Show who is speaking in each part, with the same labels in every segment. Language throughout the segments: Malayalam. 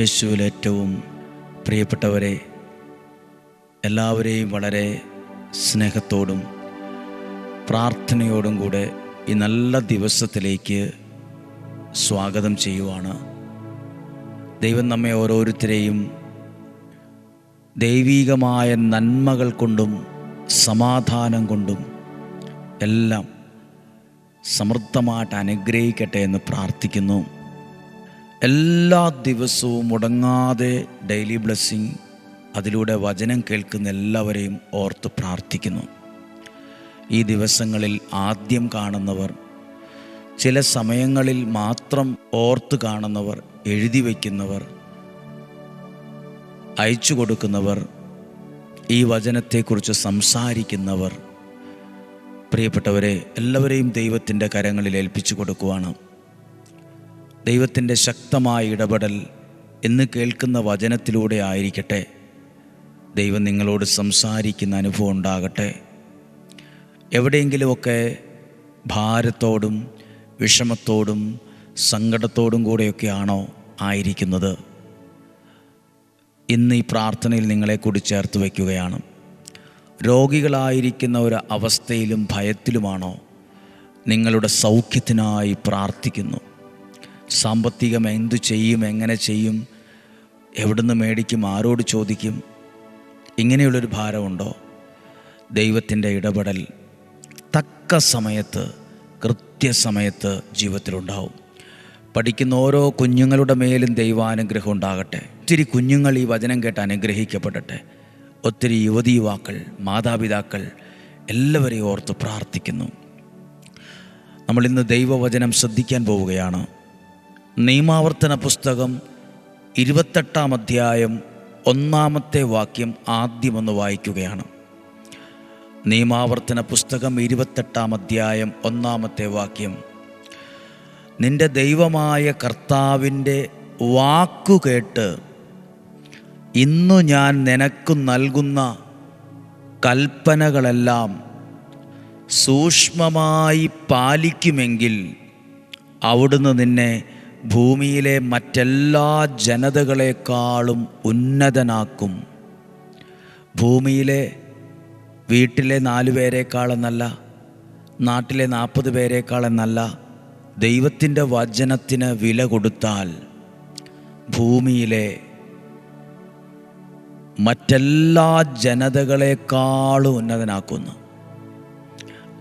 Speaker 1: യേശുവിൽ ഏറ്റവും പ്രിയപ്പെട്ടവരെ എല്ലാവരെയും വളരെ സ്നേഹത്തോടും പ്രാർത്ഥനയോടും കൂടെ ഈ നല്ല ദിവസത്തിലേക്ക് സ്വാഗതം ചെയ്യുവാണ്. ദൈവം നമ്മെ ഓരോരുത്തരെയും ദൈവീകമായ നന്മകൾ കൊണ്ടും സമാധാനം കൊണ്ടും എല്ലാം സമൃദ്ധമായിട്ട് അനുഗ്രഹിക്കട്ടെ എന്ന് പ്രാർത്ഥിക്കുന്നു. എല്ലാ ദിവസവും മുടങ്ങാതെ ഡെയിലി ബ്ലെസ്സിങ് അതിലൂടെ വചനം കേൾക്കുന്ന എല്ലാവരെയും ഓർത്ത് പ്രാർത്ഥിക്കുന്നു. ഈ ദിവസങ്ങളിൽ ആദ്യം കാണുന്നവർ ചില സമയങ്ങളിൽ മാത്രം ഓർത്ത് കാണുന്നവർ എഴുതി വയ്ക്കുന്നവർ അയച്ചു കൊടുക്കുന്നവർ ഈ വചനത്തെക്കുറിച്ച് സംസാരിക്കുന്നവർ. പ്രിയപ്പെട്ടവരെ എല്ലാവരെയും ദൈവത്തിന്റെ കരങ്ങളിൽ ഏൽപ്പിച്ചു കൊടുക്കുവാണ്. ദൈവത്തിന്റെ ശക്തമായ ഇടപെടൽ എന്ന് കേൾക്കുന്ന വചനത്തിലൂടെ ആയിരിക്കട്ടെ. ദൈവം നിങ്ങളോട് സംസാരിക്കുന്ന അനുഭവം ഉണ്ടാകട്ടെ. എവിടെയെങ്കിലുമൊക്കെ ഭാരത്തോടും വിഷമത്തോടും സങ്കടത്തോടും കൂടെയൊക്കെയാണോ ആയിരിക്കുന്നത്? ഇന്ന് ഈ പ്രാർത്ഥനയിൽ നിങ്ങളെ കൂടി ചേർത്ത് വയ്ക്കുകയാണ്. രോഗികളായിരിക്കുന്ന ഒരു അവസ്ഥയിലും ഭയത്തിലുമാണോ നിങ്ങളുടെ സൗഖ്യത്തിനായി പ്രാർത്ഥിക്കുന്നു? സാമ്പത്തികം എന്തു ചെയ്യും എങ്ങനെ ചെയ്യും എവിടുന്ന് മേടിക്കും ആരോട് ചോദിക്കും ഇങ്ങനെയുള്ളൊരു ഭാരമുണ്ടോ? ദൈവത്തിന്റെ ഇടപെടൽ തക്ക സമയത്ത് കൃത്യസമയത്ത് ജീവിതത്തിലുണ്ടാവും. പഠിക്കുന്ന ഓരോ കുഞ്ഞുങ്ങളുടെ മേലും ദൈവാനുഗ്രഹം ഉണ്ടാകട്ടെ. ഒത്തിരി കുഞ്ഞുങ്ങൾ ഈ വചനം കേട്ട് അനുഗ്രഹിക്കപ്പെടട്ടെ. ഒത്തിരി യുവതി യുവാക്കൾ മാതാപിതാക്കൾ എല്ലാവരെയും ഓർത്ത് പ്രാർത്ഥിക്കുന്നു. നമ്മൾ ഇന്ന് ദൈവവചനം ശ്രദ്ധിക്കാൻ പോവുകയാണ്. നിയമാവർത്തന പുസ്തകം ഇരുപത്തെട്ടാം അധ്യായം ഒന്നാമത്തെ വാക്യം ആദ്യമൊന്ന് വായിക്കുകയാണ്. നിയമാവർത്തന പുസ്തകം ഇരുപത്തെട്ടാം അധ്യായം ഒന്നാമത്തെ വാക്യം. നിന്റെ ദൈവമായ കർത്താവിന്റെ വാക്കുകേട്ട് ഇന്നു ഞാൻ നിനക്ക് നൽകുന്ന കൽപ്പനകളെല്ലാം സൂക്ഷ്മമായി പാലിക്കുമെങ്കിൽ അവിടുന്ന് നിന്നെ ഭൂമിയിലെ മറ്റെല്ലാ ജനതകളെക്കാളും ഉന്നതനാക്കും. ഭൂമിയിലെ വീട്ടിലെ നാലു പേരെക്കാളെന്നല്ല നാട്ടിലെ നാൽപ്പത് പേരെക്കാളെന്നല്ല ദൈവത്തിന്റെ വചനത്തിന് വില കൊടുത്താൽ ഭൂമിയിലെ മറ്റെല്ലാ ജനതകളെക്കാളും ഉന്നതനാക്കുന്നു.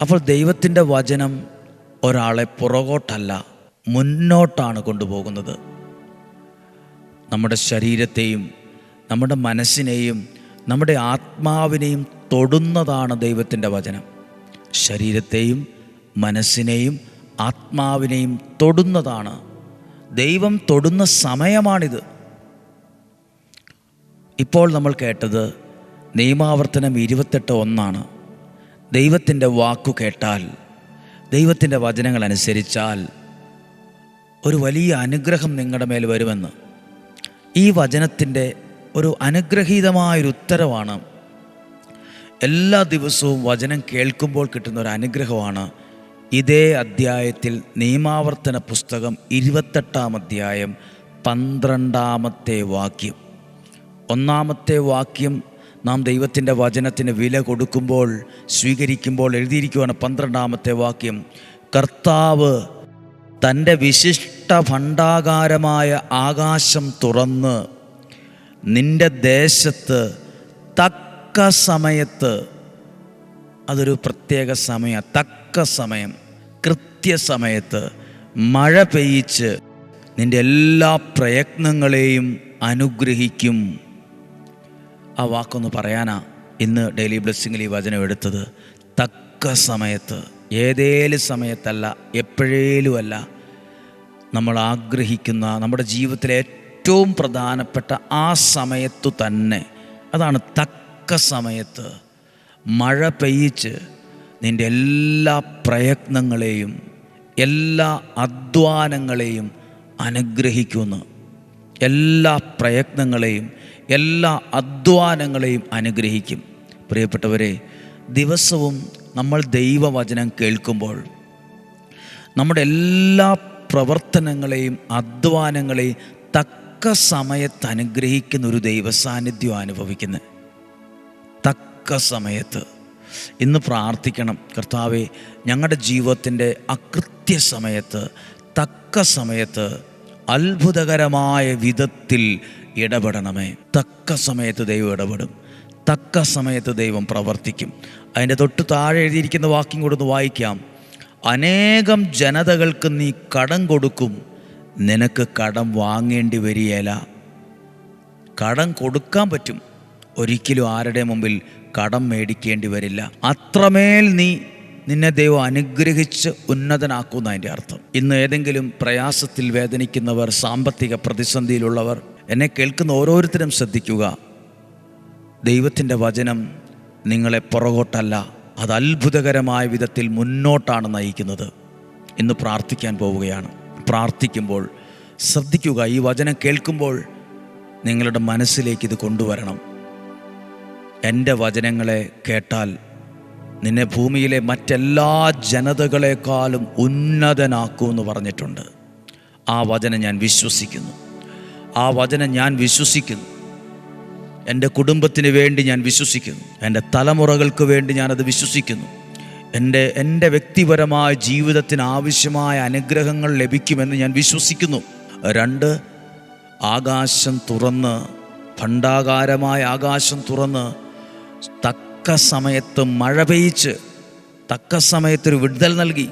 Speaker 1: അപ്പോൾ ദൈവത്തിന്റെ വചനം ഒരാളെ പുറകോട്ടല്ല മുന്നോട്ടാണ് കൊണ്ടുപോകുന്നത്. നമ്മുടെ ശരീരത്തെയും നമ്മുടെ മനസ്സിനെയും നമ്മുടെ ആത്മാവിനെയും തൊടുന്നതാണ് ദൈവത്തിന്റെ വചനം. ശരീരത്തെയും മനസ്സിനെയും ആത്മാവിനെയും തൊടുന്നതാണ്. ദൈവം തൊടുന്ന സമയമാണിത്. ഇപ്പോൾ നമ്മൾ കേട്ടത് നിയമാവർത്തനം ഇരുപത്തെട്ട് ഒന്നാണ്. ദൈവത്തിന്റെ വാക്കു കേട്ടാൽ ദൈവത്തിന്റെ വചനങ്ങൾ അനുസരിച്ചാൽ ഒരു വലിയ അനുഗ്രഹം നിങ്ങളുടെ മേൽ വരുമെന്ന്. ഈ വചനത്തിന്റെ ഒരു അനുഗ്രഹീതമായൊരു ഉത്തരവാണ് എല്ലാ ദിവസവും വചനം കേൾക്കുമ്പോൾ കിട്ടുന്ന ഒരു അനുഗ്രഹമാണ് ഇതേ അധ്യായത്തിൽ നിയമാവർത്തന പുസ്തകം ഇരുപത്തെട്ടാം അധ്യായം പന്ത്രണ്ടാമത്തെ വാക്യം. ഒന്നാമത്തെ വാക്യം നാം ദൈവത്തിന്റെ വചനത്തിന് വില കൊടുക്കുമ്പോൾ സ്വീകരിക്കുമ്പോൾ എഴുതിയിരിക്കുവാണ് പന്ത്രണ്ടാമത്തെ വാക്യം. കർത്താവ് തന്റെ വിശിഷ്ട ഭണ്ഡാകാരമായ ആകാശം തുറന്ന് നിന്റെ ദേശത്ത് തക്ക സമയത്ത് അതൊരു പ്രത്യേക സമയം തക്ക സമയം കൃത്യസമയത്ത് മഴ പെയ്യിച്ച് നിന്റെ എല്ലാ പ്രയത്നങ്ങളെയും അനുഗ്രഹിക്കും ആ വാക്കൊന്ന് പറയാനാ ഇന്ന് ഡെയിലി ബ്ലെസ്സിങ്ങിൽ ഈ വചനം എടുത്തത് തക്ക സമയത്ത് ഏതേലും സമയത്തല്ല എപ്പോഴേലുമല്ല നമ്മൾ ആഗ്രഹിക്കുന്ന നമ്മുടെ ജീവിതത്തിലെ ഏറ്റവും പ്രധാനപ്പെട്ട ആ സമയത്തു തന്നെ അതാണ് തക്ക സമയത്ത് മഴ പെയ്യിച്ച് നിന്റെ എല്ലാ പ്രയത്നങ്ങളെയും എല്ലാ അധ്വാനങ്ങളെയും അനുഗ്രഹിക്കുന്നു. എല്ലാ പ്രയത്നങ്ങളെയും എല്ലാ അധ്വാനങ്ങളെയും അനുഗ്രഹിക്കും. പ്രിയപ്പെട്ടവരെ ദിവസവും നമ്മൾ ദൈവവചനം കേൾക്കുമ്പോൾ നമ്മുടെ എല്ലാ പ്രവർത്തനങ്ങളെയും അധ്വാനങ്ങളെയും തക്ക സമയത്ത് അനുഗ്രഹിക്കുന്ന ഒരു ദൈവസാന്നിധ്യം അനുഭവിക്കുന്നത് തക്ക സമയത്ത്. ഇന്ന് പ്രാർത്ഥിക്കണം. കർത്താവെ ഞങ്ങളുടെ ജീവിതത്തിന്റെ അകൃത്യ സമയത്ത് തക്ക സമയത്ത് അത്ഭുതകരമായ വിധത്തിൽ ഇടപെടണമേ. തക്ക സമയത്ത് ദൈവം ഇടപെടും. തക്ക സമയത്ത് ദൈവം പ്രവർത്തിക്കും. അതിന്റെ തൊട്ട് താഴെ എഴുതിയിരിക്കുന്ന വാക്യം കൊടുത്ത് വായിക്കാം. അനേകം ജനതകൾക്ക് നീ കടം കൊടുക്കും. നിനക്ക് കടം വാങ്ങേണ്ടി വരികയില്ല. കടം കൊടുക്കാൻ പറ്റും. ഒരിക്കലും ആരുടെ മുമ്പിൽ കടം മേടിക്കേണ്ടി വരില്ല. അത്രമേൽ നീ നിന്നെ ദൈവം അനുഗ്രഹിച്ച് ഉന്നതനാക്കുന്ന അതിന്റെ അർത്ഥം. ഇന്ന് ഏതെങ്കിലും പ്രയാസത്തിൽ വേദനിക്കുന്നവർ സാമ്പത്തിക പ്രതിസന്ധിയിലുള്ളവർ എന്നെ കേൾക്കുന്ന ഓരോരുത്തരും ശ്രദ്ധിക്കുക. ദൈവത്തിന്റെ വചനം നിങ്ങളെ പുറകോട്ടല്ല. അത് അത്ഭുതകരമായ വിധത്തിൽ മുന്നോട്ടാണ് നയിക്കുന്നത്. ഇന്ന് പ്രാർത്ഥിക്കാൻ പോവുകയാണ്. പ്രാർത്ഥിക്കുമ്പോൾ ശ്രദ്ധിക്കുക. ഈ വചനം കേൾക്കുമ്പോൾ നിങ്ങളുടെ മനസ്സിലേക്ക് ഇത് കൊണ്ടുവരണം. എന്റെ വചനങ്ങളെ കേട്ടാൽ നിന്നെ ഭൂമിയിലെ മറ്റെല്ലാ ജനതകളെക്കാളും ഉന്നതനാക്കുമെന്ന് പറഞ്ഞിട്ടുണ്ട്. ആ വചനം ഞാൻ വിശ്വസിക്കുന്നു. ആ വചനം ഞാൻ വിശ്വസിക്കുന്നു. എന്റെ കുടുംബത്തിന് വേണ്ടി ഞാൻ വിശ്വസിക്കുന്നു. എന്റെ തലമുറകൾക്ക് വേണ്ടി ഞാനത് വിശ്വസിക്കുന്നു. എന്റെ എന്റെ വ്യക്തിപരമായ ജീവിതത്തിന് ആവശ്യമായ അനുഗ്രഹങ്ങൾ ലഭിക്കുമെന്ന് ഞാൻ വിശ്വസിക്കുന്നു. രണ്ട് ആകാശം തുറന്ന് ഭണ്ഡാകാരമായ ആകാശം തുറന്ന് തക്ക സമയത്ത് മഴ പെയ്ച്ച് തക്ക സമയത്തൊരു വിടുതൽ നൽകി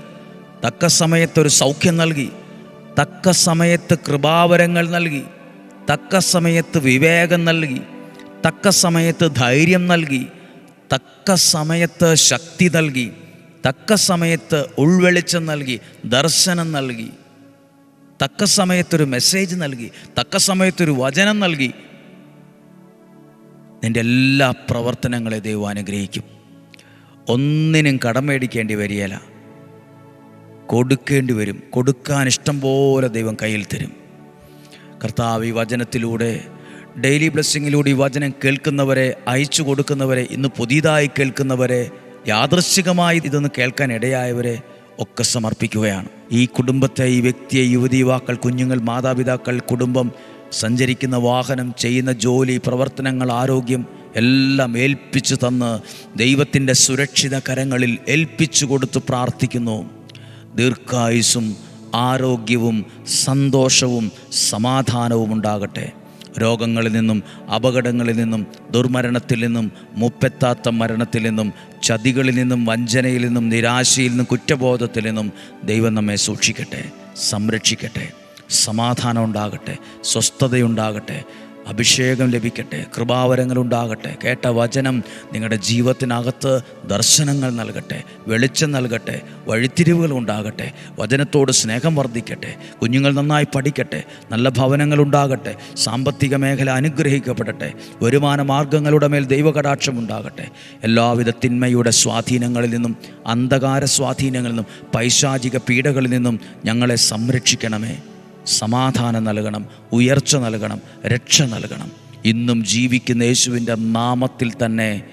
Speaker 1: തക്ക സമയത്തൊരു സൗഖ്യം നൽകി തക്ക സമയത്ത് കൃപാവരങ്ങൾ നൽകി തക്ക സമയത്ത് വിവേകം നൽകി തക്ക സമയത്ത് ധൈര്യം നൽകി തക്ക സമയത്ത് ശക്തി നൽകി തക്ക സമയത്ത് ഉൾവെളിച്ചം നൽകി ദർശനം നൽകി തക്ക സമയത്തൊരു മെസ്സേജ് നൽകി തക്ക സമയത്തൊരു വചനം നൽകി. നിന്റെ എല്ലാ പ്രവർത്തനങ്ങളെ ദൈവം അനുഗ്രഹിക്കും. ഒന്നിനും കടം മേടിക്കേണ്ടി വരികയില്ല. കൊടുക്കേണ്ടി വരും. കൊടുക്കാൻ ഇഷ്ടം പോലെ ദൈവം കയ്യിൽ തരും. കർത്താവ് ഈ വചനത്തിലൂടെ ഡെയിലി ബ്ലെസ്സിങ്ങിലൂടെ ഈ വചനം കേൾക്കുന്നവരെ അയച്ചു കൊടുക്കുന്നവരെ ഇന്ന് പുതിയതായി കേൾക്കുന്നവരെ യാദൃശ്ചികമായി ഇതൊന്ന് കേൾക്കാൻ ഇടയായവരെ ഒക്കെ സമർപ്പിക്കുകയാണ്. ഈ കുടുംബത്തെ ഈ വ്യക്തിയെ യുവതി യുവാക്കൾ കുഞ്ഞുങ്ങൾ മാതാപിതാക്കൾ കുടുംബം സഞ്ചരിക്കുന്ന വാഹനം ചെയ്യുന്ന ജോലി പ്രവർത്തനങ്ങൾ ആരോഗ്യം എല്ലാം ഏൽപ്പിച്ചു തന്ന് ദൈവത്തിന്റെ സുരക്ഷിത കരങ്ങളിൽ ഏൽപ്പിച്ചു കൊടുത്ത് പ്രാർത്ഥിക്കുന്നു. ദീർഘായുസും ആരോഗ്യവും സന്തോഷവും സമാധാനവും ഉണ്ടാകട്ടെ. രോഗങ്ങളിൽ നിന്നും അപകടങ്ങളിൽ നിന്നും ദുർമരണത്തിൽ നിന്നും മുപ്പെത്താത്ത മരണത്തിൽ നിന്നും ചതികളിൽ നിന്നും വഞ്ചനയിൽ നിന്നും നിരാശയിൽ നിന്നും കുറ്റബോധത്തിൽ നിന്നും ദൈവം നമ്മെ സൂക്ഷിക്കട്ടെ സംരക്ഷിക്കട്ടെ സമാധാനം ഉണ്ടാകട്ടെ സ്വസ്ഥതയുണ്ടാകട്ടെ അഭിഷേകം ലഭിക്കട്ടെ കൃപാവരങ്ങൾ ഉണ്ടാകട്ടെ കേട്ട വചനം നിങ്ങളുടെ ജീവിതത്തിനകത്ത് ദർശനങ്ങൾ നൽകട്ടെ വെളിച്ചം നൽകട്ടെ വഴിത്തിരിവുകൾ ഉണ്ടാകട്ടെ വചനത്തോട് സ്നേഹം വർദ്ധിക്കട്ടെ കുഞ്ഞുങ്ങൾ നന്നായി പഠിക്കട്ടെ നല്ല ഭവനങ്ങൾ ഉണ്ടാകട്ടെ സാമ്പത്തിക മേഖല അനുഗ്രഹിക്കപ്പെടട്ടെ വരുമാന മാർഗങ്ങളുടെ മേൽ ദൈവകടാക്ഷം ഉണ്ടാകട്ടെ. എല്ലാവിധ തിന്മയുടെ സ്വാധീനങ്ങളിൽ നിന്നും അന്ധകാര സ്വാധീനങ്ങളിൽ നിന്നും പൈശാചിക പീഡകളിൽ നിന്നും ഞങ്ങളെ സംരക്ഷിക്കണമേ. സമാധാനം നൽകണം ഉയർച്ച നൽകണം രക്ഷ നൽകണം. ഇന്നും ജീവിക്കുന്ന യേശുവിന്റെ നാമത്തിൽ തന്നെ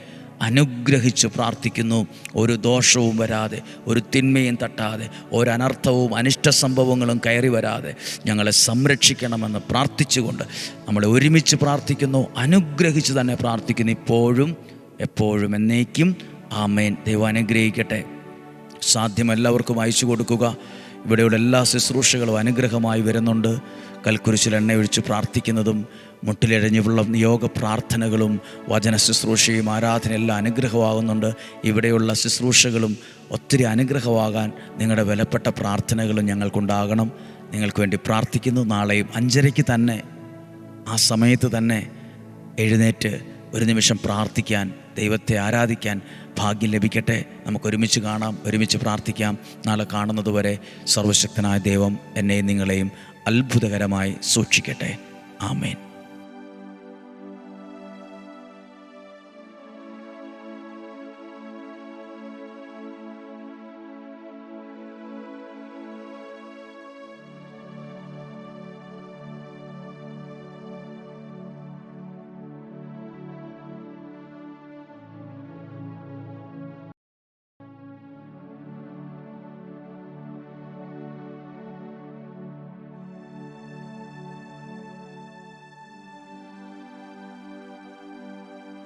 Speaker 1: അനുഗ്രഹിച്ച് പ്രാർത്ഥിക്കുന്നു. ഒരു ദോഷവും വരാതെ ഒരു തിന്മയും തട്ടാതെ ഒരു അനർത്ഥവും അനിഷ്ട സംഭവങ്ങളും കയറി വരാതെ ഞങ്ങളെ സംരക്ഷിക്കണമെന്ന് പ്രാർത്ഥിച്ചുകൊണ്ട് നമ്മൾ ഒരുമിച്ച് പ്രാർത്ഥിക്കുന്നു. അനുഗ്രഹിച്ച് തന്നെ പ്രാർത്ഥിക്കുന്നു. ഇപ്പോഴും എപ്പോഴും എന്നേക്കും. ആമേൻ. ദൈവം അനുഗ്രഹിക്കട്ടെ. സാധ്യം എല്ലാവർക്കും അയച്ചു കൊടുക്കുക. ഇവിടെയുള്ള എല്ലാ ശുശ്രൂഷകളും അനുഗ്രഹമായി വരുന്നുണ്ട്. കൽക്കുരിശിൽ എണ്ണയൊഴിച്ച് പ്രാർത്ഥിക്കുന്നതും മുട്ടിലിഴഞ്ഞുള്ള നിയോഗ പ്രാർത്ഥനകളും വചന ശുശ്രൂഷയും ആരാധന എല്ലാം അനുഗ്രഹമാകുന്നുണ്ട്. ഇവിടെയുള്ള ശുശ്രൂഷകളും ഒത്തിരി അനുഗ്രഹമാകാൻ നിങ്ങളുടെ വിലപ്പെട്ട പ്രാർത്ഥനകളും ഞങ്ങൾക്കുണ്ടാകണം. നിങ്ങൾക്ക് വേണ്ടി പ്രാർത്ഥിക്കുന്നു. നാളെയും അഞ്ചരയ്ക്ക് തന്നെ ആ സമയത്ത് തന്നെ എഴുന്നേറ്റ് ഒരു നിമിഷം പ്രാർത്ഥിക്കാൻ ദൈവത്തെ ആരാധിക്കാൻ ഭാഗ്യം ലഭിക്കട്ടെ. നമുക്ക് ഒരുമിച്ച് കാണാം ഒരുമിച്ച് പ്രാർത്ഥിക്കാം. നാളെ കാണുന്നതുവരെ സർവശക്തനായ ദൈവം എന്നെയും നിങ്ങളെയും അത്ഭുതകരമായി സൂക്ഷിക്കട്ടെ. ആമേൻ.